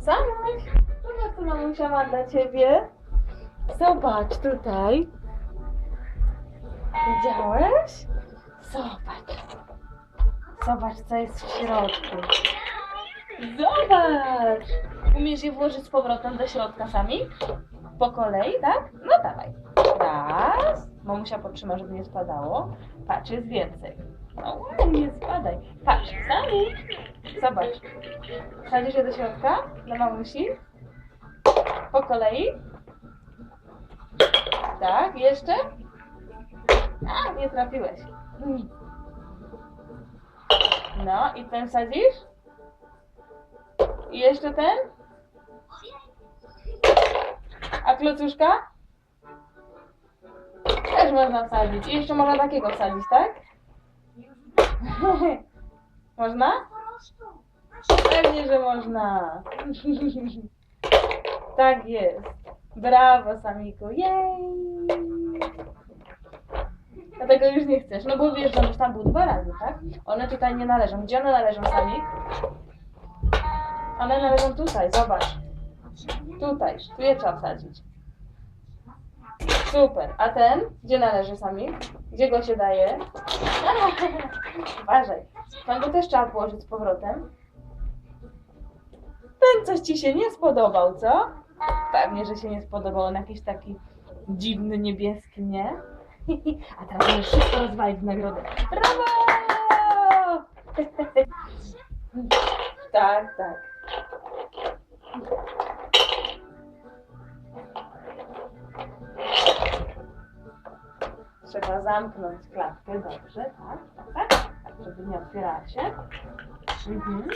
Samuś, zobacz co mamusia ma dla ciebie. Zobacz tutaj. Widziałeś? Zobacz. Zobacz co jest w środku. Zobacz! Umiesz je włożyć z powrotem do środka sami? Po kolei, tak? No dawaj. Raz. Mamusia podtrzyma, żeby nie spadało. Patrz, jest więcej. No nie spadaj. Patrz, sami. Zobacz. Wsadzisz je do środka? Dla mamusi? Po kolei? Tak, jeszcze? A, nie trafiłeś. No i ten wsadzisz? I jeszcze ten? A klocuszka? Też można wsadzić. I jeszcze można takiego wsadzić, tak? Można? Pewnie, że można. tak jest. Brawo, Samiku. Jej! Dlatego już nie chcesz. No bo wiesz, że on już tam był dwa razy, tak? One tutaj nie należą. Gdzie one należą, Samik? One należą tutaj, zobacz. Tutaj, tu je trzeba wsadzić. Super. A ten? Gdzie należy Samik? Gdzie go się daje? Uważaj. Tam go też trzeba położyć z powrotem. Ten coś ci się nie spodobał, co? Pewnie, że się nie spodobał. On jakiś taki dziwny, niebieski, nie? A teraz możesz wszystko rozwalić w nagrodę. Brawo! tak, tak. Trzeba zamknąć klatkę dobrze, tak? Tak, tak, żeby nie otwierała się. Mhm.